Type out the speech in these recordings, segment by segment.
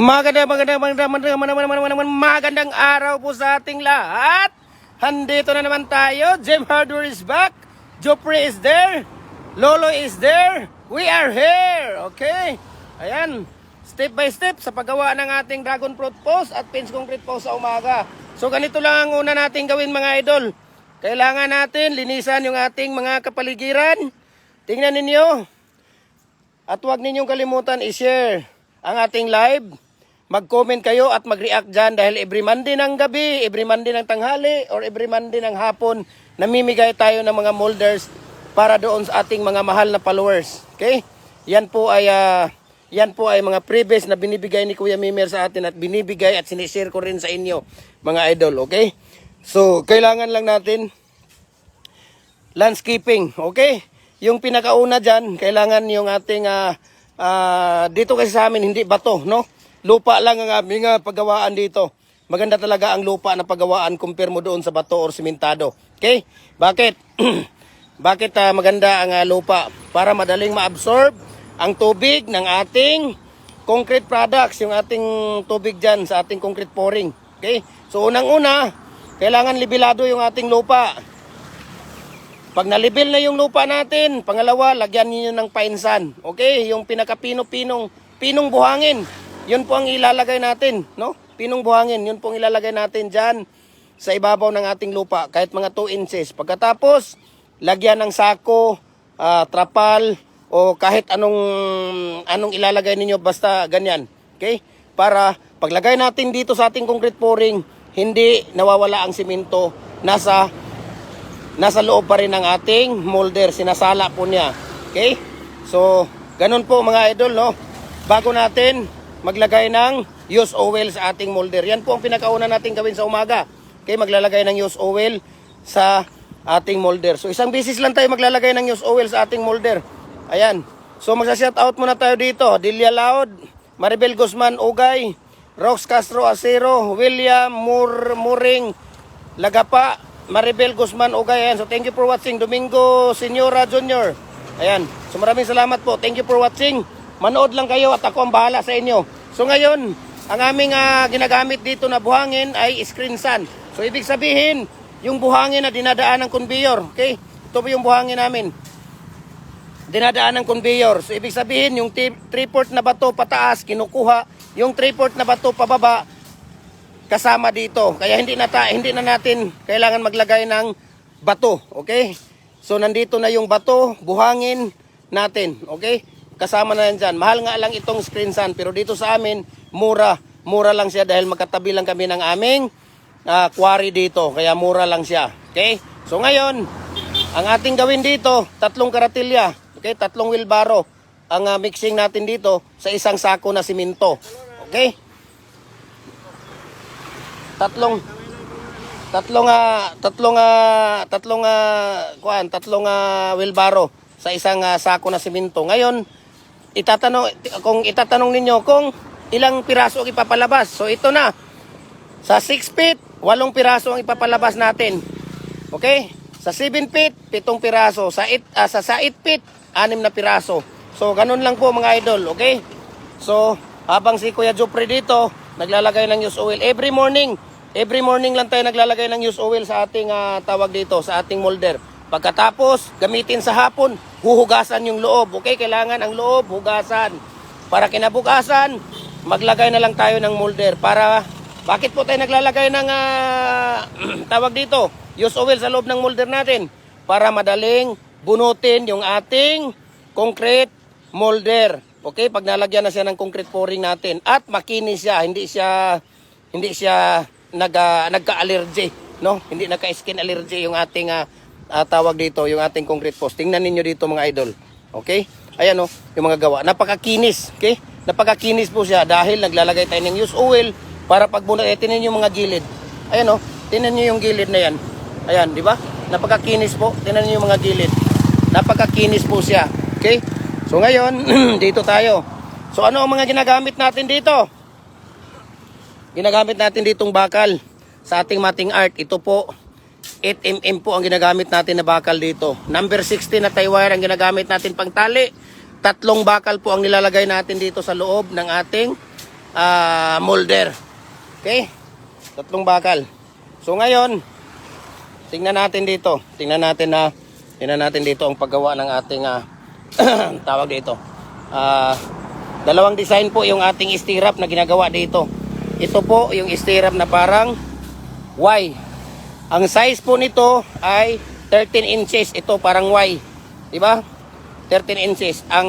Maganda, maganda, maganda, maganda, maganda, maganda, maganda, magandang araw po sa ating lahat. Handito na naman tayo. Jim Hardware is back. Jopre is there. Lolo is there. We are here. Okay? Ayan. Step by step sa paggawa ng ating dragon fruit post at pins concrete post sa umaga. So ganito lang ang una nating gawin mga idol. Kailangan natin linisan yung ating mga kapaligiran. Tingnan ninyo. At huwag ninyong kalimutan i-share ang ating live. Mag-comment kayo at mag-react dyan dahil every Monday ng gabi, every Monday ng tanghali, or every Monday ng hapon, namimigay tayo ng mga molders para doon sa ating mga mahal na followers. Okay? Yan po ay ah, yan po ay mga previous na binibigay ni Kuya Mimer sa atin at binibigay at sinishare ko rin sa inyo mga idol. Okay? So, kailangan lang natin landscaping, okay? Yung pinakauna dyan, kailangan yung ating, ah, ah, dito kasi sa amin, hindi bato, no? Lupa lang ang aming ah, paggawaan dito. Maganda talaga ang lupa na paggawaan compare mo doon sa bato or simentado. Okay? Bakit? Bakit ah, maganda ang ah, lupa? Para madaling ma-absorb ang tubig ng ating concrete products, yung ating tubig dyan sa ating concrete pouring. Okay? So unang-una, kailangan libilado yung ating lupa. Pag nalibil na yung lupa natin, pangalawa, lagyan niyo ng painsan. Okay? Yung pinakapino-pinong pinong buhangin. Yun po ang ilalagay natin, no? Pinong buhangin, yun po ang ilalagay natin diyan sa ibabaw ng ating lupa, kahit mga 2 inches. Pagkatapos, lagyan ng sako, ah, trapal, o kahit anong anong ilalagay ninyo basta ganyan. Okay? Para paglagay natin dito sa ating concrete pouring, hindi nawawala ang simento, nasa nasa loob pa rin ng ating molder, sinasala po niya. Okay? So, ganun po mga idol, no? Bago natin maglagay ng use oil sa ating molder. Yan po ang pinakauna natin gawin sa umaga. Okay, maglalagay ng use oil sa ating molder. So, isang bisis lang tayo maglalagay ng use oil sa ating molder. Ayan. So, magsa-shout out muna tayo dito. Delia Laud, Maribel Guzman Ugay, Rox Castro Acero, William Mur Muring, Lagapa, Maribel Guzman Ugay. Ayan. So thank you for watching. Domingo Senyora Junior. Ayan. So maraming salamat po. Thank you for watching. Manood lang kayo at ako ang bahala sa inyo. So ngayon, ang aming ah, ginagamit dito na buhangin ay screen sun. So ibig sabihin, yung buhangin na dinadaan ng conveyor. Okay? Ito yung buhangin namin. Dinadaan ng conveyor. So ibig sabihin, yung 3-port na bato pataas, kinukuha. Yung 3-port na bato pababa, kasama dito. Kaya hindi na ta, hindi na natin kailangan maglagay ng bato, okay? So nandito na yung bato, buhangin natin, okay? Kasama na yan dyan. Mahal nga lang itong screen sun, pero dito sa amin, mura. Mura lang siya dahil magkatabi lang kami ng aming ah, quarry dito. Kaya mura lang siya, okay? So ngayon, ang ating gawin dito, tatlong karatilya, okay? Tatlong wheelbarrow ang ah, mixing natin dito sa isang sako na simento. Okay? tatlong tatlong ah tatlong ah tatlong ah kuan tatlong ah wheelbarrow sa isang ah, sako na simento. Ngayon, itatanong kung itatanong ninyo kung ilang piraso ang ipapalabas. So ito na. Sa 6 feet, 8 piraso ang ipapalabas natin. Okay? Sa 7 feet, 7 piraso. Sa 8 ah, sa, sa 8 feet, 6 na piraso. So ganun lang po mga idol, okay? So, habang si Kuya Jupre dito, naglalagay ng use oil every morning. Every morning lang tayo naglalagay ng use oil sa ating ah, tawag dito, sa ating molder. Pagkatapos, gamitin sa hapon, huhugasan yung loob. Okay, kailangan ang loob, hugasan. Para kinabukasan, maglagay na lang tayo ng molder. Para, bakit po tayo naglalagay ng ah, tawag dito, use oil sa loob ng molder natin? Para madaling bunutin yung ating concrete molder. Okay, pag nalagyan na siya ng concrete pouring natin at makinis siya, hindi siya hindi siya nag ah, nagka-allergy, no? Hindi nagka-skin allergy yung ating ah, ah, tawag dito, yung ating concrete post. Tingnan ninyo dito mga idol. Okay? Ayan oh, yung mga gawa. Napakakinis, okay? Napakakinis po siya dahil naglalagay tayo ng use oil para pag bunot, eh, niyo yung mga gilid. Ayan oh, tingnan niyo yung gilid na yan. Ayan, di ba? Napakakinis po. Tingnan niyo yung mga gilid. Napakakinis po siya. Okay? So ngayon, dito tayo. So ano ang mga ginagamit natin dito? Ginagamit natin ditong bakal sa ating mating art. Ito po, 8mm po ang ginagamit natin na bakal dito. Number 16 na tie wire ang ginagamit natin pang tali. Tatlong bakal po ang nilalagay natin dito sa loob ng ating ah, molder. Okay? Tatlong bakal. So ngayon, tingnan natin dito. Tingnan natin na tingnan natin dito ang paggawa ng ating ah, tawag dito. Ah, dalawang design po yung ating stirrup na ginagawa dito. Ito po yung stirrup na parang Y. Ang size po nito ay 13 inches. Ito parang Y. Di ba? 13 inches. Ang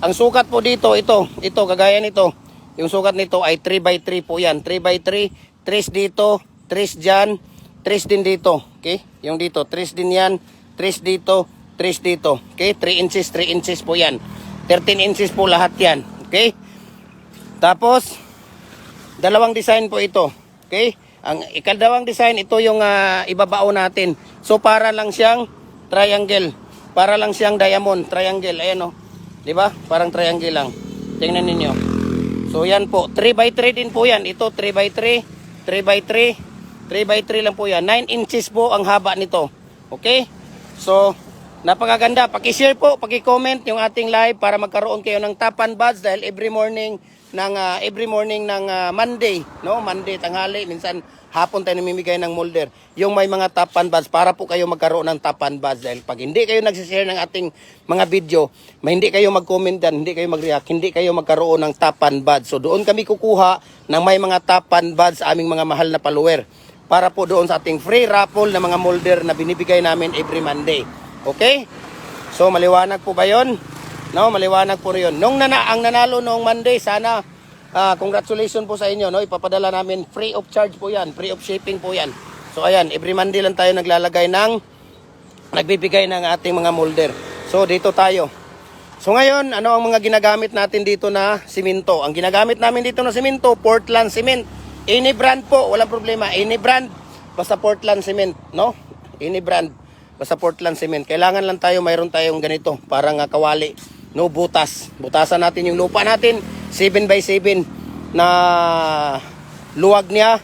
ang sukat po dito, ito, ito kagaya nito. Yung sukat nito ay 3 by 3 po yan. 3 by 3, 3 dito, 3 dyan, 3 din dito. Okay? Yung dito, 3 din yan, 3 dito, 3 dito. Okay? 3 inches, 3 inches po yan. 13 inches po lahat yan. Okay? Tapos, dalawang design po ito. Okay? Ang ikadawang design, ito yung ah, ibabao natin. So, para lang siyang triangle. Para lang siyang diamond, triangle. Ayan o. Di ba? Parang triangle lang. Tingnan ninyo. So, yan po. 3 by 3 din po yan. Ito, 3 by 3. 3 by 3. 3 by 3 lang po yan. 9 inches po ang haba nito. Okay? So, napakaganda. Paki-share po, paki-comment yung ating live para magkaroon kayo ng top and buds dahil every morning ng ah, every morning ng ah, Monday, no? Monday tanghali, minsan hapon tayo namimigay ng molder. Yung may mga top and buds para po kayo magkaroon ng top and buds dahil pag hindi kayo nagsi-share ng ating mga video, may hindi kayo mag-comment dan, hindi kayo mag-react, hindi kayo magkaroon ng top and buds. So doon kami kukuha ng may mga top and buds aming mga mahal na follower para po doon sa ating free raffle na mga molder na binibigay namin every Monday. Okay? So maliwanag po ba 'yon? No, maliwanag po 'yon. Nung nana ang nanalo noong Monday, sana ah, congratulations po sa inyo, no? Ipapadala namin free of charge po 'yan, free of shipping po 'yan. So ayan, every Monday lang tayo naglalagay ng nagbibigay ng ating mga molder. So dito tayo. So ngayon, ano ang mga ginagamit natin dito na simento? Ang ginagamit namin dito na simento, Portland Cement. Any brand po, walang problema. Any brand, basta Portland Cement, no? Any brand, basta Portland Cement. Kailangan lang tayo, mayroon tayong ganito, parang uh, kawali, no butas. Butasan natin yung lupa natin, 7 by 7 na luwag niya,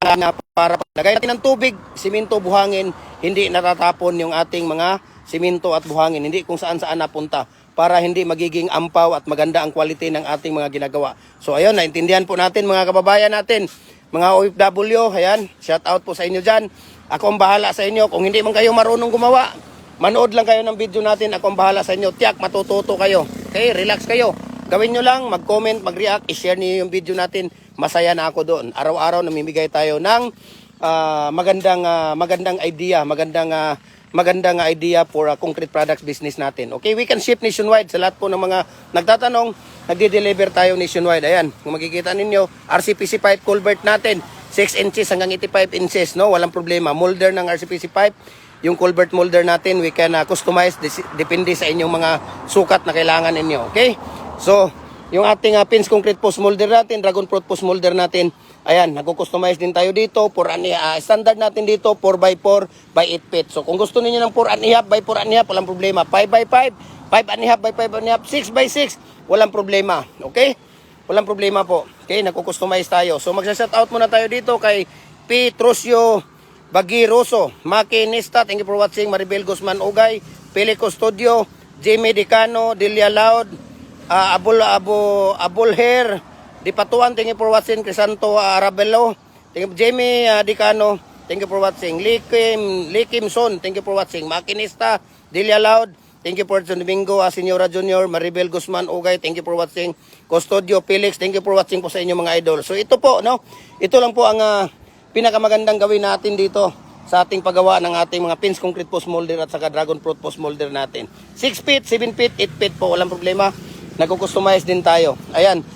na para lagay natin ng tubig, simento, buhangin, hindi natatapon yung ating mga simento at buhangin, hindi kung saan saan napunta para hindi magiging ampaw at maganda ang quality ng ating mga ginagawa. So ayun, naintindihan po natin mga kababayan natin, mga OFW, ayan, shout out po sa inyo dyan. Ako ang bahala sa inyo. Kung hindi man kayo marunong gumawa, manood lang kayo ng video natin. Ako ang bahala sa inyo. Tiyak, matututo kayo. Okay, relax kayo. Gawin nyo lang, mag-comment, mag-react, i-share niyo yung video natin. Masaya na ako doon. Araw-araw namimigay tayo ng ah, magandang ah, magandang idea, magandang ah, magandang idea for a concrete products business natin. Okay, we can ship nationwide sa lahat po ng mga nagtatanong, nagde-deliver tayo nationwide. Ayan, kung makikita ninyo, RCPC pipe culvert natin, 6 inches hanggang 85 inches, no? Walang problema. Molder ng RCPC pipe, yung culvert molder natin, we can uh, customize depende sa inyong mga sukat na kailangan ninyo. Okay? So, yung ating uh, pins concrete post molder natin, dragon fruit post molder natin, ayan, nagko-customize din tayo dito. For an, uh, standard natin dito, 4x4 by 8 feet. So, kung gusto niyo ng 4 and a half by 4 and half, walang problema. 5 by 5, 5 and a half by 5 and a half, 6 by 6, walang problema. Okay? Walang problema po. Okay, nagko-customize tayo. So magsa-shout out muna tayo dito kay Petrosio Bagiroso, Makinista, thank you for watching, Maribel Guzman Ugay, Pili Custodio, Jamie Dicano, Delia Loud, ah, Abul Abo Abul Hair, Dipatuan, thank you for watching, Crisanto Arabello, thank you. Jamie ah, Dicano, thank you for watching, Likim Likim Son, thank you for watching, Makinista, Delia Loud, Thank you for Domingo, uh, Senora Junior, Maribel Guzman Ugay, thank you for watching. Custodio Felix, thank you for watching po sa inyo mga idol. So ito po, no? Ito lang po ang ah, pinakamagandang gawin natin dito sa ating paggawa ng ating mga pins concrete post molder at saka dragon fruit post molder natin. 6 feet, 7 feet, 8 feet po, walang problema. Nagko-customize din tayo. Ayan.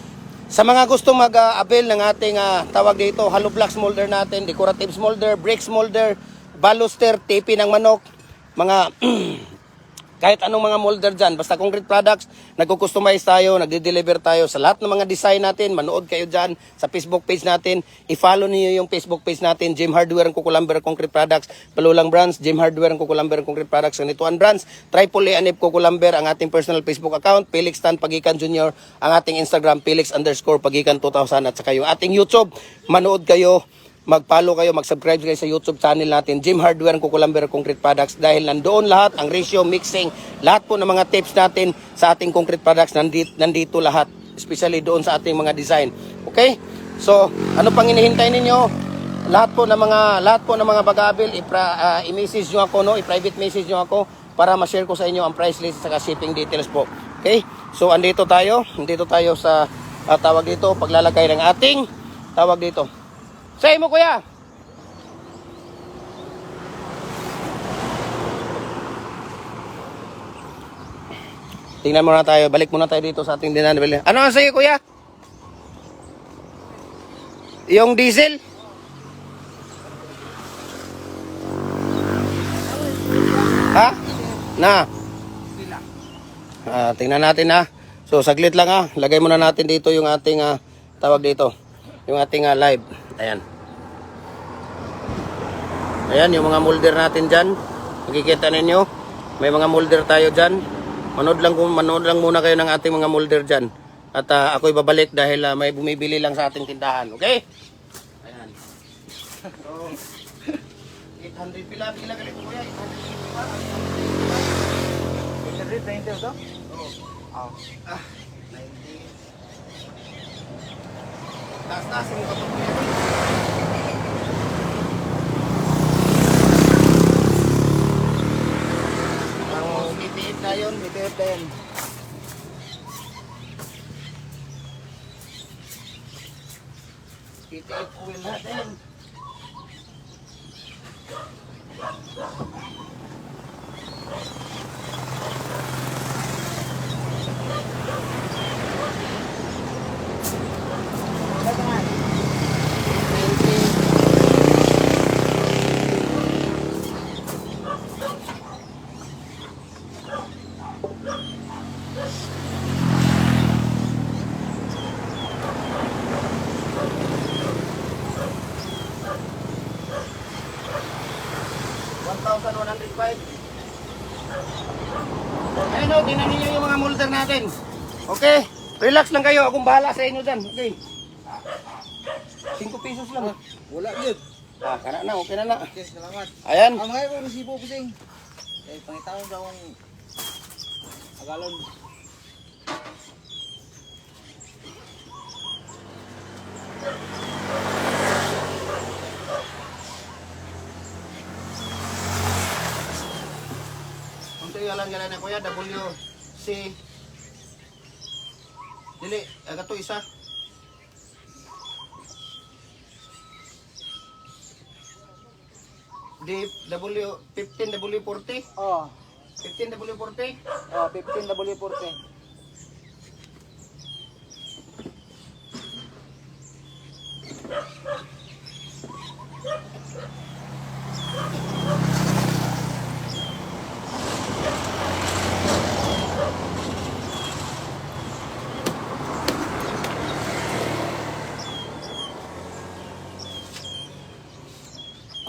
Sa mga gusto mag-avail ng ating ah, tawag dito, hollow blocks molder natin, decorative molder, bricks molder, baluster, tipi ng manok, mga kahit anong mga molder dyan, basta concrete products, nagko-customize tayo, nagde-deliver tayo. Sa lahat ng mga design natin, manood kayo dyan sa Facebook page natin, i-follow niyo yung Facebook page natin, Jim Hardware and Kukulamber Concrete Products, Palulang Brands, Jim Hardware and Kukulamber Concrete Products, Sanituan Brands, Triple A Anip Kukulamber, ang ating personal Facebook account, Felix Tan Pagikan Jr., ang ating Instagram, Felix underscore Pagikan 2000, at saka yung ating YouTube, manood kayo, mag-follow kayo, mag-subscribe kayo sa YouTube channel natin, Jim Hardware and Kukulamber Concrete Products dahil nandoon lahat, ang ratio, mixing, lahat po ng mga tips natin sa ating concrete products, nandito, nandito lahat. especially doon sa ating mga design. Okay? So, ano pang hinihintay ninyo? Lahat po ng mga lahat po ng mga bagabil, ah, i-message nyo ako, no? I-private message nyo ako para ma-share ko sa inyo ang price list at shipping details po. Okay? So, andito tayo. Andito tayo sa ah, tawag dito, paglalagay ng ating tawag dito. Say mo, kuya! Tingnan muna tayo. Balik muna tayo dito sa ating dinanabili. Ano ang sa'yo, kuya? Yung diesel? Ha? Na? Ah, tingnan natin ha. So, saglit lang ha. Lagay muna natin dito yung ating ah, tawag dito. Yung ating ah, live. Ayan. Ayan, yung mga molder natin dyan. Makikita ninyo. May mga molder tayo dyan. Manood lang, manood lang muna kayo ng ating mga molder dyan. At ah, ako'y babalik dahil ah, may bumibili lang sa ating tindahan. Okay? Ayan. So, 800 pila, pila galit ko yan. 120 ito? Ah, 90. Taas-taas yung kapag Ang titiit na yun, titiit na yun. Titiit oil natin. Ayun o, tingnan ninyo yung mga molder natin. Okay? Relax lang kayo. Akong bahala sa inyo dyan. Okay? 5 pesos lang. Wala yun. Ah, kana na. Okay na na. Okay, salamat. Ayan. Ang mga ko resibo pusing. Eh, pangitawon daw ang agalon. Unto yung alam na kuya, W, C. Dili, aga to isa. D, W, 15 W40. Oh, 15 W40. oh 15 W40.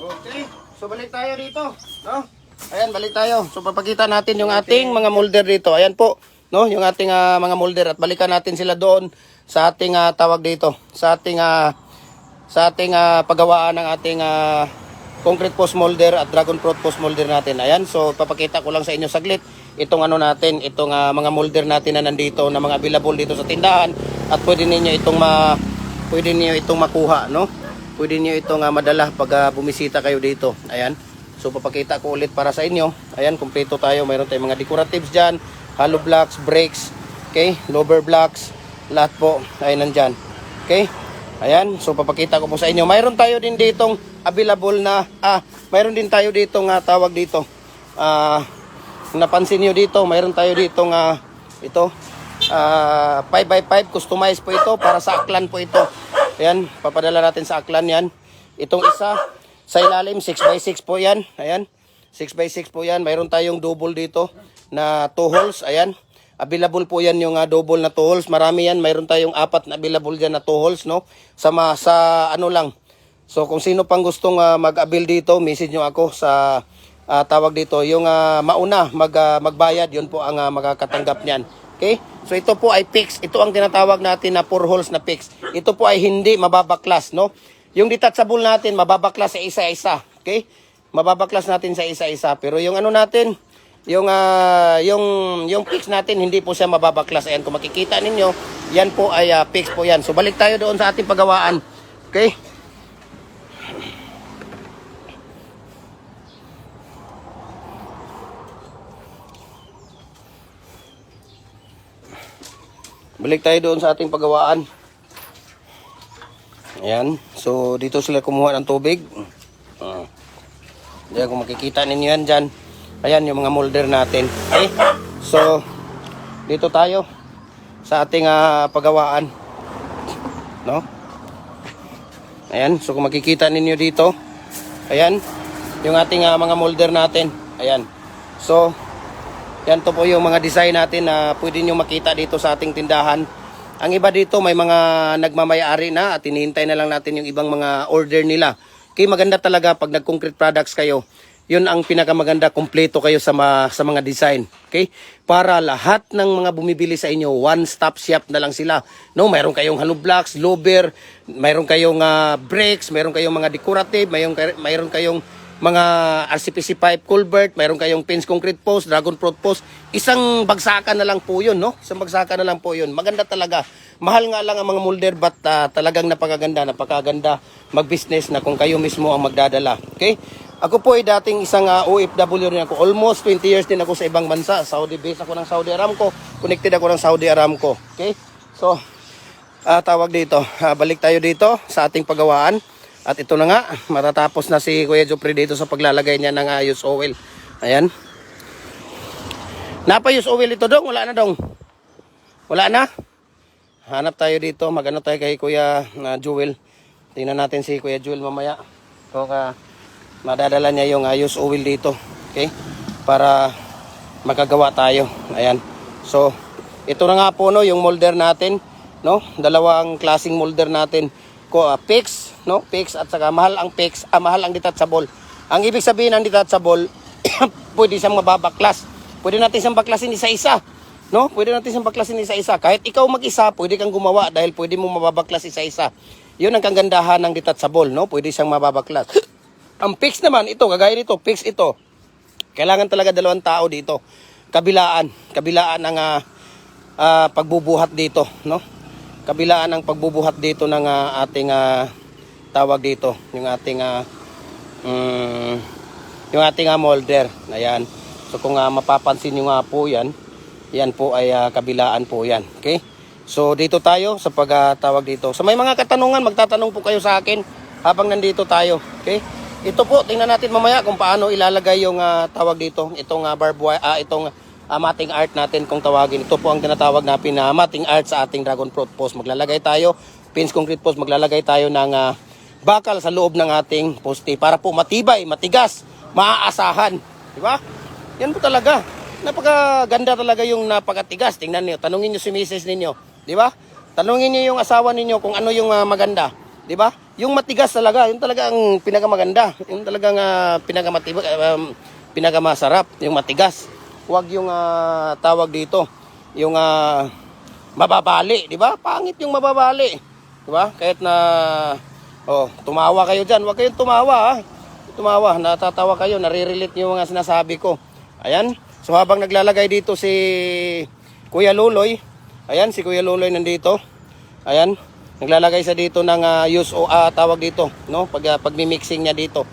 Okay. So balik tayo dito, no? Ayan, balik tayo. So papakita natin yung ating mga molder dito. Ayan po, no? Yung ating ah, mga molder at balikan natin sila doon sa ating ah, tawag dito, sa ating ah, sa ating ah, paggawaan ng ating ah, concrete post molder at dragon fruit post molder natin. Ayan, so papakita ko lang sa inyo saglit itong ano natin, itong ah, mga molder natin na nandito na mga available dito sa tindahan at pwede ninyo itong ma pwede niyo itong makuha, no? Pwede niyo itong ah, madala pag ah, bumisita kayo dito. Ayan. So papakita ko ulit para sa inyo. Ayan, kumpleto tayo. Mayroon tayong mga decoratives diyan, hollow blocks, brakes, okay? Lower blocks, lahat po ay nandyan. Okay? Ayan, so papakita ko po sa inyo. Mayroon tayo din ditong available na ah, mayroon din tayo ditong ah, tawag dito. Ah, kung napansin niyo dito, mayroon tayo ditong ah, ito ah 5x5 customized po ito para sa aklan po ito. Ayan, papadala natin sa aklan yan. Itong isa sa ilalim 6x6 po yan. Ayan. 6x6 po yan. Mayroon tayong double dito na 2 holes. Ayan. Available po yan yung ah, double na 2 holes. Marami yan. Mayroon tayong apat na available dyan na 2 holes, no? Sa, ma- sa ano lang. So kung sino pang gustong ah, mag-avail dito, message nyo ako sa ah, tawag dito. Yung ah, mauna mag, ah, magbayad, yun po ang ah, makakatanggap niyan. Okay? So ito po ay fix. Ito ang tinatawag natin na 4 holes na fix. Ito po ay hindi mababaklas, no? Yung detachable natin, mababaklas sa isa-isa. Okay? Mababaklas natin sa isa-isa. Pero yung ano natin, yung ah, yung yung fix natin hindi po siya mababaklas. Ayan, kung makikita ninyo, yan po ay ah, fix po yan. So balik tayo doon sa ating paggawaan. Okay? Balik tayo doon sa ating paggawaan. Ayan. So, dito sila kumuha ng tubig. Uh, Diyan kung makikita ninyo yan dyan. Ayan yung mga molder natin. Okay? So, dito tayo sa ating ah, paggawaan. No? Ayan. So, kung makikita ninyo dito. Ayan. Yung ating ah, mga molder natin. Ayan. So, yan to po yung mga design natin na pwede nyo makita dito sa ating tindahan. Ang iba dito may mga nagmamayari na at hinihintay na lang natin yung ibang mga order nila. Kaya maganda talaga pag nag-concrete products kayo. Yun ang pinakamaganda, kompleto kayo sa, ma- sa mga design. Okay? Para lahat ng mga bumibili sa inyo, one-stop shop na lang sila. No, mayroon kayong hollow blocks, lober, mayroon kayong ah, bricks, mayroon kayong mga decorative, mayroon, mayroon kayong mga RCPC pipe culvert, mayroon kayong pins concrete post, dragon fruit post. Isang bagsakan na lang po yun, no? Isang bagsakan na lang po yun. Maganda talaga. Mahal nga lang ang mga molder but ah, talagang napakaganda, napakaganda mag-business na kung kayo mismo ang magdadala. Okay? Ako po ay dating isang ah, OFW rin ako. Almost 20 years din ako sa ibang bansa. Saudi base ako ng Saudi Aramco. Connected ako ng Saudi Aramco. Okay? So, ah, tawag dito. Ah, balik tayo dito sa ating paggawaan. At ito na nga, matatapos na si Kuya Jopre dito sa paglalagay niya ng ayos oil. Ayan. Napayos oil ito dong, wala na dong. Wala na. Hanap tayo dito, magano tayo kay Kuya na Jewel. Tingnan natin si Kuya Jewel mamaya. Kung ka madadala niya yung ayos oil dito. Okay? Para magagawa tayo. Ayan. So, ito na nga po no, yung molder natin, no? Dalawang klasing molder natin. Ko uh, fix, no? Fix at saka mahal ang fix, ah, mahal ang detachable. Ang ibig sabihin ng detachable, pwede siyang mababaklas. Pwede natin siyang baklasin isa-isa. No? Pwede natin siyang baklasin isa-isa. Kahit ikaw mag-isa, pwede kang gumawa dahil pwede mo mababaklas isa-isa. Yun ang kagandahan ng detachable, no? Pwede siyang mababaklas. ang fix naman, ito, kagaya nito, fix ito. Kailangan talaga dalawang tao dito. Kabilaan, kabilaan ng ah, ah, pagbubuhat dito, no? Kabilaan ng pagbubuhat dito ng ah, ating ah, tawag dito, yung ating ah, mm, yung ating ah, molder. Ayan. So kung ah, mapapansin nyo nga po yan, yan po ay ah, kabilaan po yan. Okay? So dito tayo sa pagtawag dito. Sa may mga katanungan, magtatanong po kayo sa akin habang nandito tayo. Okay? Ito po, tingnan natin mamaya kung paano ilalagay yung ah, tawag dito, itong uh, barbed wire, ah, itong ah, mating art natin kung tawagin. Ito po ang tinatawag natin na mating art sa ating dragon fruit post. Maglalagay tayo, pins concrete post, maglalagay tayo ng ah, bakal sa loob ng ating poste para po matibay, matigas, maaasahan. Di ba? Yan po talaga. Napakaganda talaga yung napakatigas. Tingnan niyo, tanungin niyo si Mrs. ninyo, di ba? Tanungin niyo yung asawa ninyo kung ano yung ah, maganda, di ba? Yung matigas talaga, yun talaga ang pinakamaganda. Yung talagang uh, pinakamatibag, um, pinakamasarap, yung matigas. Huwag yung ah, tawag dito, yung ah, mababali, di ba? Pangit yung mababali. Di ba? Kahit na oh, tumawa kayo diyan, huwag kayong tumawa ha. Tumawa, natatawa kayo, nare-relate niyo yung mga sinasabi ko. Ayan. So habang naglalagay dito si Kuya Luloy, ayan si Kuya Luloy nandito. Ayan. Naglalagay siya dito ng uh, use o ah, tawag dito, no? Pag uh, pagmi-mixing niya dito.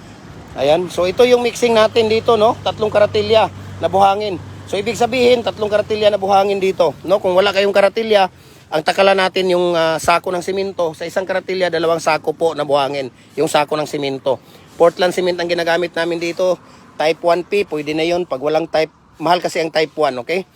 Ayan. So ito yung mixing natin dito, no? Tatlong karatilya na buhangin. So ibig sabihin, tatlong karatilya na buhangin dito, no? Kung wala kayong karatilya, ang takalan natin yung ah, sako ng simento. Sa isang karatilya, dalawang sako po na buhangin, yung sako ng simento. Portland cement ang ginagamit namin dito. Type 1P, pwede na yun. Pag walang type, mahal kasi ang type 1, okay?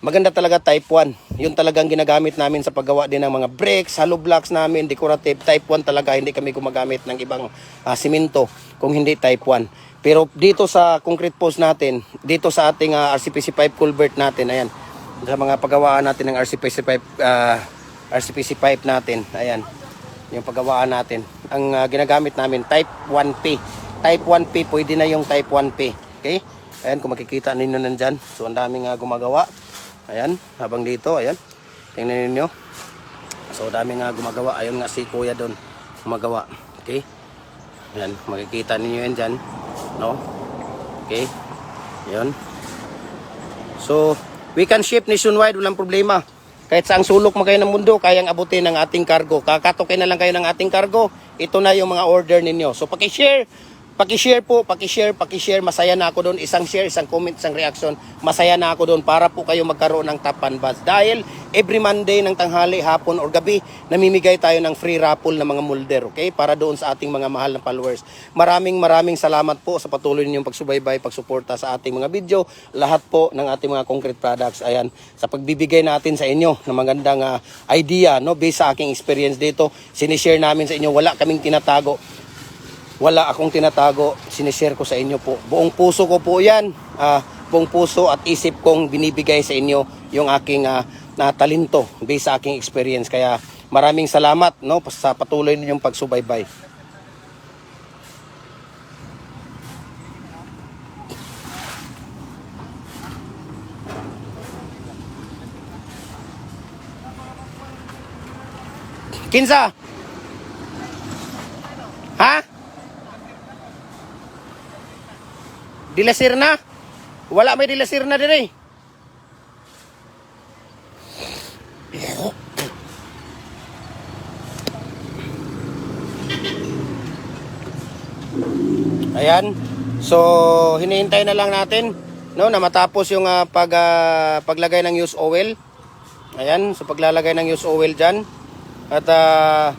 Maganda talaga type 1. Yun talagang ginagamit namin sa paggawa din ng mga bricks, hollow blocks namin, decorative. Type 1 talaga, hindi kami gumagamit ng ibang simento kung hindi type 1. Pero dito sa concrete post natin, dito sa ating ah, RCPC pipe culvert natin, ayan, sa mga paggawaan natin ng RCPC pipe, ah, RCPC pipe natin, ayan, yung paggawaan natin. Ang ah, ginagamit namin, type 1P. Type 1P, pwede na yung type 1P. Okay? Ayan, kung makikita ninyo nandyan. So, ang daming nga gumagawa. Ayan, habang dito, ayan. Tingnan ninyo. So, dami nga gumagawa. Ayun nga si kuya doon gumagawa. Okay? Ayan, makikita ninyo yan dyan. No? Okay? Ayan. So, we can ship nationwide, walang problema. Kahit saang sulok mo kayo ng mundo, kayang abutin ng ating cargo. Kakatokin na lang kayo ng ating cargo, ito na yung mga order ninyo. So, paki-share, paki-share po, paki-share, paki-share. Masaya na ako doon. Isang share, isang comment, isang reaction. Masaya na ako doon para po kayo magkaroon ng top and buds. Dahil every Monday ng tanghali, hapon or gabi, namimigay tayo ng free raffle ng mga molder, okay? Para doon sa ating mga mahal na followers. Maraming maraming salamat po sa patuloy ninyong pagsubaybay, pagsuporta sa ating mga video. Lahat po ng ating mga concrete products. Ayan, sa pagbibigay natin sa inyo ng magandang ah, idea, no? Based sa aking experience dito, sinishare namin sa inyo. Wala kaming tinatago wala akong tinatago, sinishare ko sa inyo po. Buong puso ko po yan, ah, buong puso at isip kong binibigay sa inyo yung aking ah, na talento based sa aking experience. Kaya maraming salamat no, sa patuloy ninyong pagsubaybay. Kinsa? Ha? Dilasir na? Wala may dilasir na dire. Ayan. So, hinihintay na lang natin no na matapos yung ah, pag ah, paglagay ng use oil. Ayan, so paglalagay ng use oil diyan. At ah,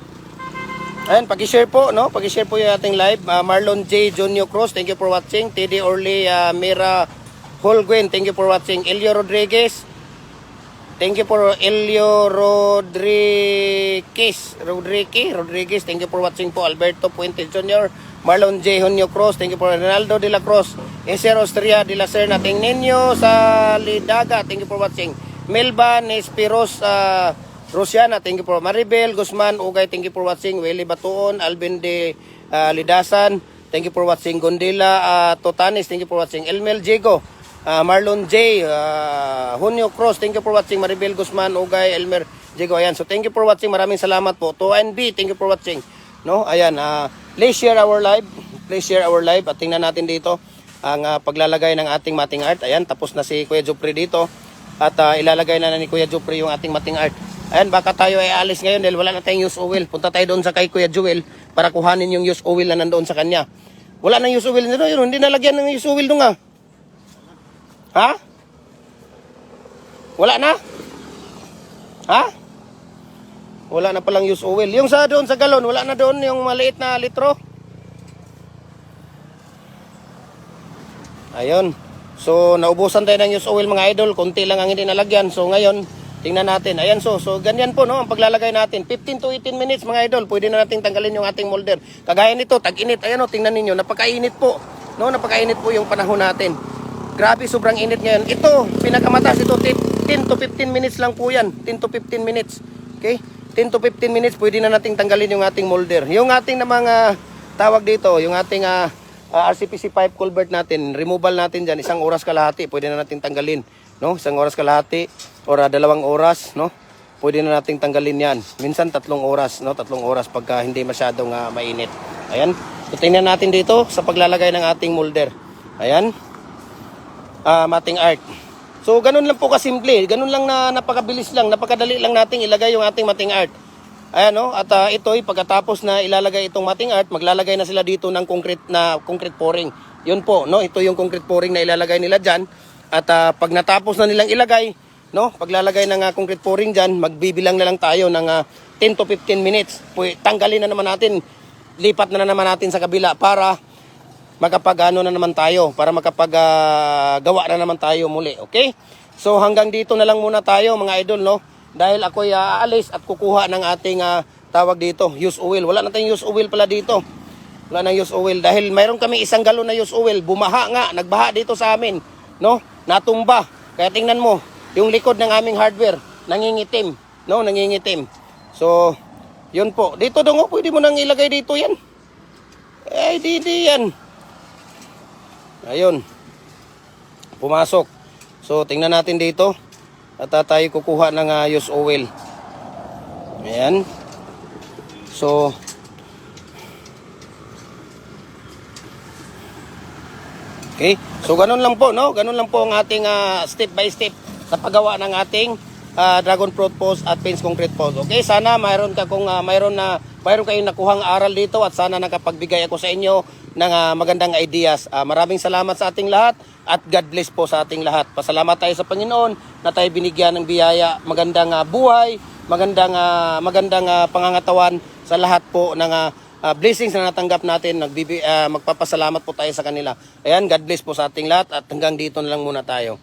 Ayan, pag-share po, no? Pag-share po yung ating live. Ah, Marlon J. Junio Cruz, thank you for watching. TD Orly ah, Mira Holguen, thank you for watching. Elio Rodriguez, thank you for Elio Rodriguez. Rodriguez, Rodriguez, thank you for watching po. Alberto Puente Jr., Marlon J. Junio Cruz, thank you for Ronaldo de la Cruz. Eser Austria de la Serna, ting ninyo sa Lidaga, thank you for watching. Melban Espiros, ah, Rosiana, thank you for Maribel Guzman, Ugay, thank you for watching. Willie Batuon, Alvin de ah, Lidasan, thank you for watching. Gondila ah, Totanis, thank you for watching. Elmel Diego, ah, Marlon J, ah, Junio Cross, thank you for watching. Maribel Guzman, Ugay, Elmer Diego, ayan. So thank you for watching. Maraming salamat po. To NB, thank you for watching. No, ayan. ah, please share our live. Please share our live at tingnan natin dito ang ah, paglalagay ng ating mating art. Ayan, tapos na si Kuya Jupri dito. At ah, ilalagay na, na ni Kuya Jupri yung ating mating art. Ayan, baka tayo ay alis ngayon dahil wala na tayong use oil. Punta tayo doon sa kay Kuya Joel para kuhanin yung use oil na nandoon sa kanya. Wala nang use oil nito, yun, hindi nalagyan ng use oil doon nga. Ha? Wala na? Ha? Wala na palang use oil. Yung sa doon sa galon, wala na doon yung maliit na litro. Ayun. So, naubusan tayo ng use oil mga idol. Kunti lang ang hindi nalagyan. So, ngayon, tingnan natin. Ayan, so, so ganyan po, no, ang paglalagay natin. 15 to 18 minutes mga idol. Pwede na nating tanggalin yung ating molder. Kagaya nito, tag-init. Ayan, o, tingnan ninyo. Napakainit po. No, napakainit po yung panahon natin. Grabe, sobrang init ngayon. Ito, pinakamataas ito, 10 10 to 15 minutes lang po yan. 10 to 15 minutes. Okay? 10 to 15 minutes, pwede na nating tanggalin yung ating molder. Yung ating na mga tawag dito, yung ating ah, ah, RCPC pipe culvert natin, removal natin dyan, isang oras kalahati, pwede na nating tanggalin. No? Isang oras kalahati or ah, dalawang oras, no? Pwede na nating tanggalin yan. Minsan tatlong oras, no? Tatlong oras pagka hindi masyadong ah, mainit. Ayan. So, tingnan natin dito sa paglalagay ng ating molder. Ayan ah, mating art. So, ganun lang po kasimple. Ganun lang na napakabilis lang, napakadali lang nating ilagay yung ating mating art. Ayan no, at ah, ito pagkatapos na ilalagay itong mating art, maglalagay na sila dito ng concrete na concrete pouring. Yun po, no, ito yung concrete pouring na ilalagay nila diyan. At ah, pag natapos na nilang ilagay, no, paglalagay ng ah, concrete pouring diyan, magbibilang na lang tayo ng ah, 10 to 15 minutes. Pu- tanggalin na naman natin, lipat na, na naman natin sa kabila para makapag ano na naman tayo para makapag gawa na naman tayo muli okay? So hanggang dito na lang muna tayo mga idol no? Dahil ako ay aalis at kukuha ng ating ah, tawag dito use oil. Wala na tayong use oil pala dito. Wala nang use oil. Dahil mayroon kami isang galon na use oil. Bumaha nga. Nagbaha dito sa amin no natumba kaya tingnan mo yung likod ng aming hardware nangingitim no nangingitim so yun po dito daw pwede mo nang ilagay dito yan eh di di yan Ayun. Pumasok. So, tingnan natin dito. At ah, tayo kukuha ng uh, use oil. Ayan. So, Okay? So ganun lang po, no? Ganun lang po ang ating ah, step by step sa paggawa ng ating ah, dragon fruit post at fence concrete post. Okay? Sana mayroon ka kung ah, mayroon na mayroon kayong nakuhang aral dito at sana nakapagbigay ako sa inyo ng ah, magandang ideas. Ah, maraming salamat sa ating lahat at God bless po sa ating lahat. Pasalamat tayo sa Panginoon na tayo binigyan ng biyaya, magandang ah, buhay, magandang ah, magandang ah, pangangatawan sa lahat po ng ah, uh, blessings na natanggap natin, nagbibi, ah, magpapasalamat po tayo sa kanila. Ayan, God bless po sa ating lahat at hanggang dito na lang muna tayo.